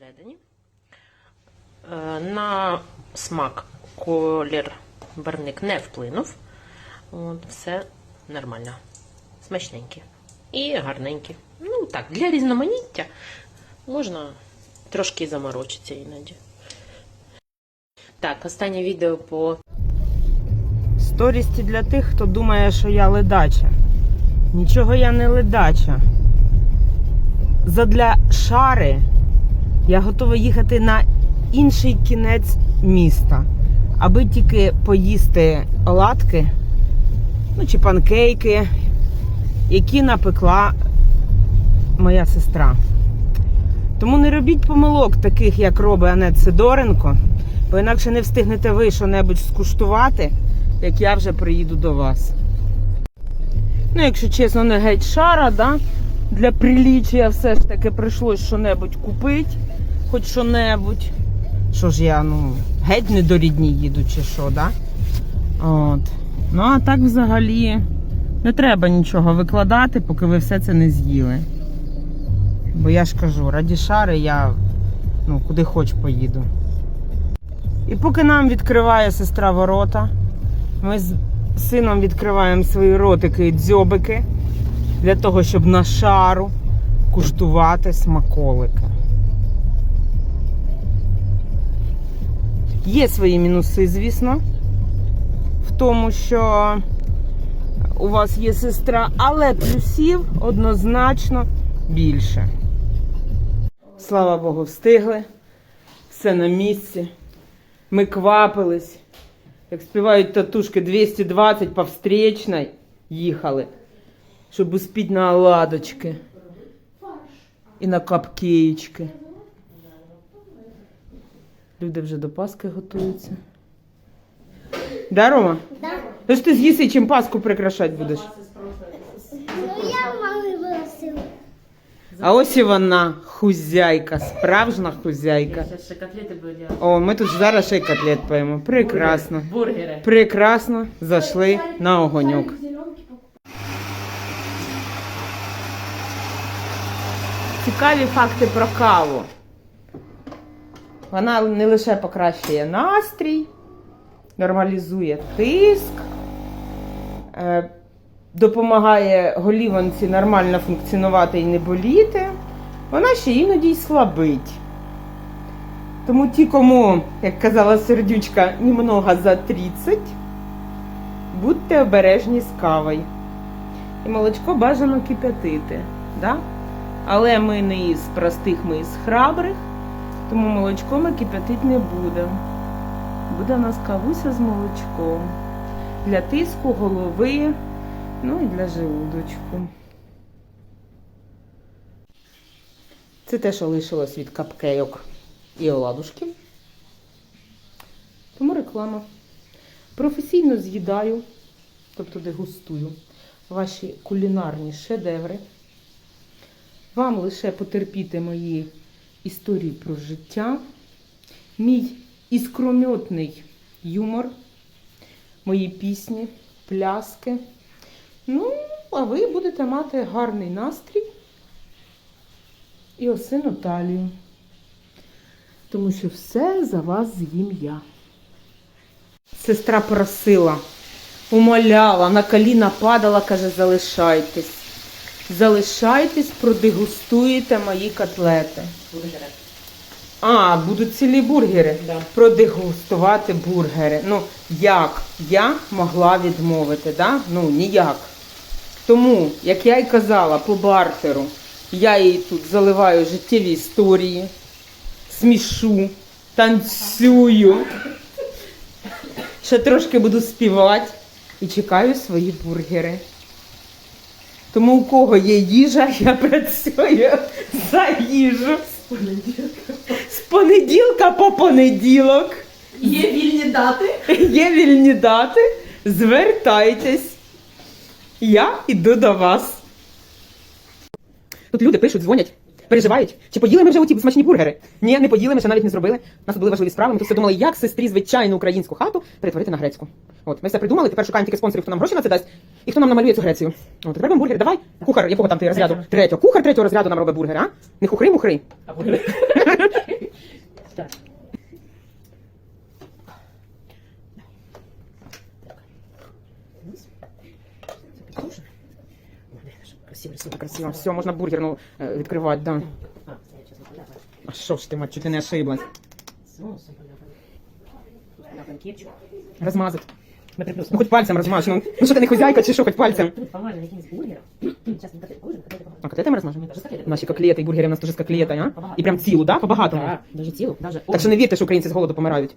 Всередині. Е, На смак колір барник не вплинув. От, все нормально. Смачненькі. І гарненькі. Ну так, для різноманіття можна трошки заморочитися іноді. Так, останнє відео по Сторісті для тих, хто думає, що я ледача. Нічого я не ледача. Задля шари я готова їхати на інший кінець міста, аби тільки поїсти оладки, ну чи панкейки, які напекла моя сестра. Тому не робіть помилок, таких як робить Анет Сидоренко, бо інакше не встигнете ви що-небудь скуштувати, як я вже приїду до вас. Ну, якщо чесно, не геть шара, да? Для приліччя все ж таки прийшлось що-небудь купити, хоч що-небудь. Що ж я, ну, геть не до рідні їду, чи що, да? От. Ну, а так взагалі не треба нічого викладати, поки ви все це не з'їли. Бо я ж кажу, раді шари я ну, куди хоч поїду. І поки нам відкриває сестра ворота, ми з сином відкриваємо свої ротики і дзьобики для того, щоб на шару куштувати смаколики. Є свої мінуси, звісно, в тому, що у вас є сестра, але плюсів однозначно більше. Слава Богу, встигли. Все на місці. Ми квапились. Як співають татушки 220 по встречной їхали, щоб успіть на оладочки і на капкеєчки. Люди вже до Пасхи готуються. Да, Рома? Да. То ж ти з'їси, чим Пасху прикрашати будеш. Ну я мамі виросила. А ось і вона, хузяйка, справжня хузяйка. ще котлети були. О, ми тут зараз ще й котлет поїмо. Прекрасно. Бургери. Прекрасно зайшли на огоньок. Цікаві факти про каву. Вона не лише покращує настрій, нормалізує тиск, е, допомагає голіванці нормально функціонувати і не боліти. Вона ще іноді й слабить. Тому ті, кому, як казала сердючка, немного за 30, будьте обережні з кавою. І молочко бажано кип'ятити. Да? Але ми не із простих, ми із храбрих, тому молочко ми кип'ятити не будемо. Буде у нас кавуся з молочком. Для тиску голови, ну і для желудочку. Це те, що лишилось від капкейок і оладушків. Тому реклама. Професійно з'їдаю, тобто дегустую ваші кулінарні шедеври. Вам лише потерпіти мої історії про життя, мій іскрометний юмор, мої пісні, пляски. Ну, а ви будете мати гарний настрій і осину талію. Тому що все за вас з'їм я. Сестра просила, умоляла, на коліна падала, каже, залишайтесь. Залишайтесь, продегустуєте мої котлети. Бургери. А, будуть цілі бургери. Да. Продегустувати бургери. Ну, як я могла відмовити, да? Ну, ніяк. Тому, як я й казала, по бартеру, я їй тут заливаю життєві історії, смішу, танцюю. Ще трошки буду співати і чекаю свої бургери. Тому у кого є їжа, я працюю за їжу. З понеділка по понеділок. Є вільні дати. Є вільні дати. Звертайтесь. Я йду до вас. Тут люди пишуть, дзвонять. Переживають. Чи поїли ми вже оті смачні бургери? Ні, не поїли, ми ще навіть не зробили. У нас були важливі справи. Ми тут все думали, як сестрі звичайну українську хату перетворити на грецьку. От, ми все придумали, тепер шукаємо тільки спонсорів, хто нам гроші на це дасть, і хто нам намалює цю Грецію. От, тепер бургер. Давай, кухар, якого там ти розряду? Третього. Кухар третього розряду нам робить бургер, а? Не хухри, мухри. А бургери? Красиво, красиво. Красиво, все, можна бургерну е, відкривати, да. А, я чесно поляпаю. А що ж ти, мать, чуть ти не ошиблась? Соусом поляпаю. Тут поляпаем кетчуп. Розмазати. Мы приплюснем. Ну хоч пальцем розмаж. Ну, ну що ти не хозяйка, чи що, хоч пальцем? Тут помажем якимось бургером. Сейчас не котлеты положим, котлеты А помажем. котлети ми розмажемо? Даже котлеты. Наші котлети і бургери у нас теж з котлети, а? І прям цілу, да? По-багатому. Да, даже цілу, даже... Так що не вірте, що українці з голоду помирають.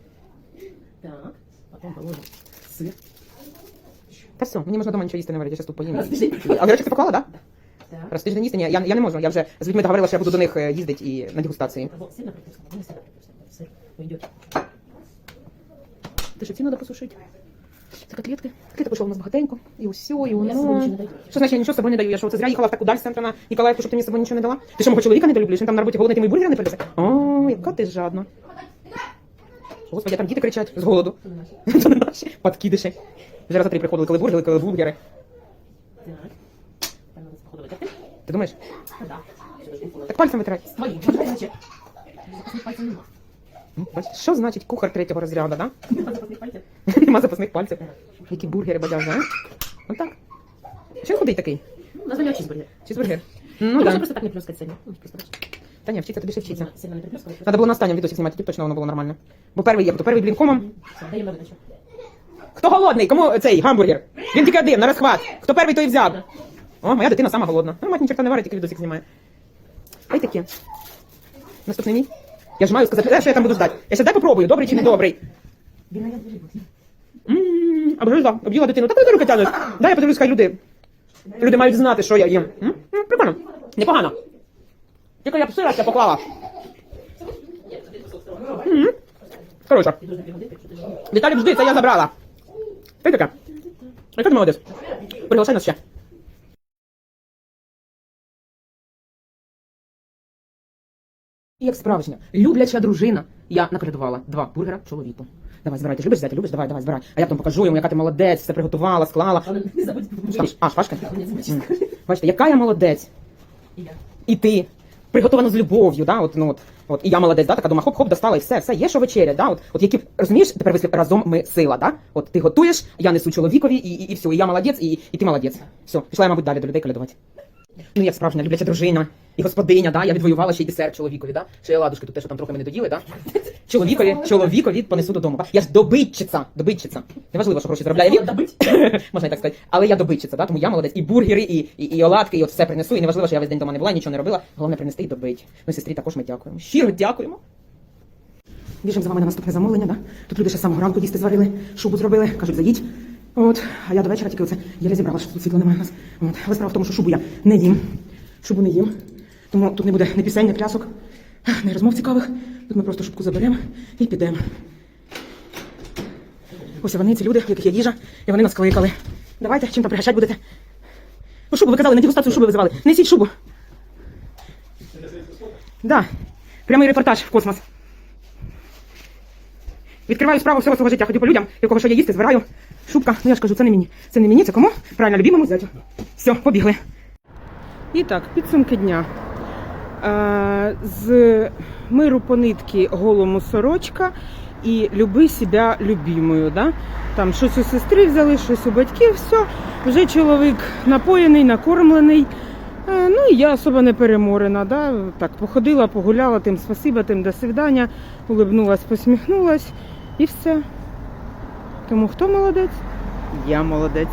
Так, потом положим сыр. Та все, мені можна дома нічого їсти не варити, я зараз тут поїм. Подожди. А гречку ти поклала, да? Так. Раз ти ж не їсти, ні, я, я не можу. Я вже з людьми договорилася, що я буду до них е, їздити і на дегустації. Вот, сильно приплюснем, не сильно приплюснем. Сыр уйдет. Ти що ці треба посушити? Це котлетки. Котлеток пішло у нас багатенько. І усе, і Я з собою воно. нічого не даю. Що значить я нічого з собою не даю? Я що, це зря їхала в таку даль з центру на Ніколаївку, щоб ти мені з собою нічого не дала? Ти що, мого чоловіка не долюблюєш? Він там на роботі голодний, ти мої бургери не принесе? О, яка ти жадна. Господи, там діти кричать з голоду. Це не наші подкидиші. Вже раз три приходили, коли бургери, коли бургери. Так. Там надо походу вытерпеть. Ти думаєш? Ну да. Всё, даже не холодно. Так пальцем витирай. Твои, значит. Запасных пальцев нема. Ну, бачиш, Що значить кухар третього розряду, да? Нема запасных пальцев. Нема запасних пальців. Які бургери бадяжі, а? Отак. Чим худий такий? Ну, Назовем чизбургер. Чизбургер. Ну, Ну, можно да. просто так не плескать сегодня. Ну, просто так. Та ні, вчиться, тобі ще вчиться. Сильно не приплескивать. Треба було на останньому відосі знімати, тоді точно воно було нормально. Бо перший є, то перший блін комом. Все, даем на выдачу. Хто голодний? Кому цей гамбургер? Він тільки один, на розхват. Хто перший, той і взяв. О, моя дитина сама голодна. Ну, мать ні черта не варить, тільки відосик знімає. Ай таке. Наступний мій. Я ж маю сказати, е, що я там буду ждати. Я ще дай попробую, добрий чи не добрий. Ммм, обгризла, об'їла дитину. Так руки тянуть. Дай я подивлюсь, хай люди. Люди мають знати, що я їм. М? М, Прикольно. Непогано. Тільки я б сира ще поклала. М. Не- Віталік, жди, це я забрала. Ти така. Яка ти молодець. Приглашай нас ще. Як справжня, любляча дружина. Я наколядувала два бургера чоловіку. Давай, збирай, ти ж любиш взяти, любиш? Давай, давай, збирай. А я потім покажу йому, яка ти молодець, все приготувала, склала. Главное, Не забудь. Шпаш- А, шпажка? Бачите, яка я молодець. И я. І ти. Приготовано з любов'ю, да? от, ну, от, от, і я молодець, да? така думаю, хоп-хоп, достала, і все, все, є що вечеря, да? от, от які, розумієш, тепер вислів разом ми сила, да? от ти готуєш, я несу чоловікові, і, і, і все, і я молодець, і, і ти молодець. Все, пішла я, мабуть, далі до людей колядувати. Ну, як справжня любляча дружина і господиня, да? я відвоювала ще й десерт чоловікові, да? ще ладушки тут те, що там трохи ми не доїли, да? чоловікові, чоловікові понесу додому. Я ж добитчиця, добитчиця. Неважливо, що гроші заробляє він, Можна і так сказати. Але я добитчиця, да? тому я молодець. І бургери, і, і, і оладки, і от все принесу. І не важливо, що я весь день дома не була, нічого не робила. Головне принести і добити. Ну, сестрі також ми дякуємо. Щиро дякуємо. Біжимо за вами на наступне замовлення, да? Тут люди ще з самого ранку їсти зварили, шубу зробили, кажуть, заїдь. От, а я до вечора тільки оце я розібрала, що тут світла немає у нас. От. Але справа в тому, що шубу я не їм. Шубу не їм. Тому тут не буде ні пісень, ні плясок, ні розмов цікавих. Тут ми просто шубку заберемо і підемо. Ось вони, ці люди, в яких є їжа, і вони нас кликали. Давайте, чим там пригощати будете? Ну, шубу ви казали, на дегустацію шуби визивали. Несіть шубу. Да. Прямий репортаж в космос. Відкриваю справу всього свого життя. Ходю по людям, якого що я їсти, збираю. Шубка, ну я ж кажу, це не мені. Це не мені, це кому? Правильно, любімому зятю. Все, побігли. І так, підсумки дня. Е, з миру по нитки голому сорочка і люби себе любимою. Да? Там щось у сестри взяли, щось у батьків, все. Вже чоловік напоєний, накормлений. Е, ну і я особо не переморена. Да? Так, походила, погуляла, тим спасибо, тим до свидання, улибнулась, посміхнулась і все. Тому хто молодець? Я молодець.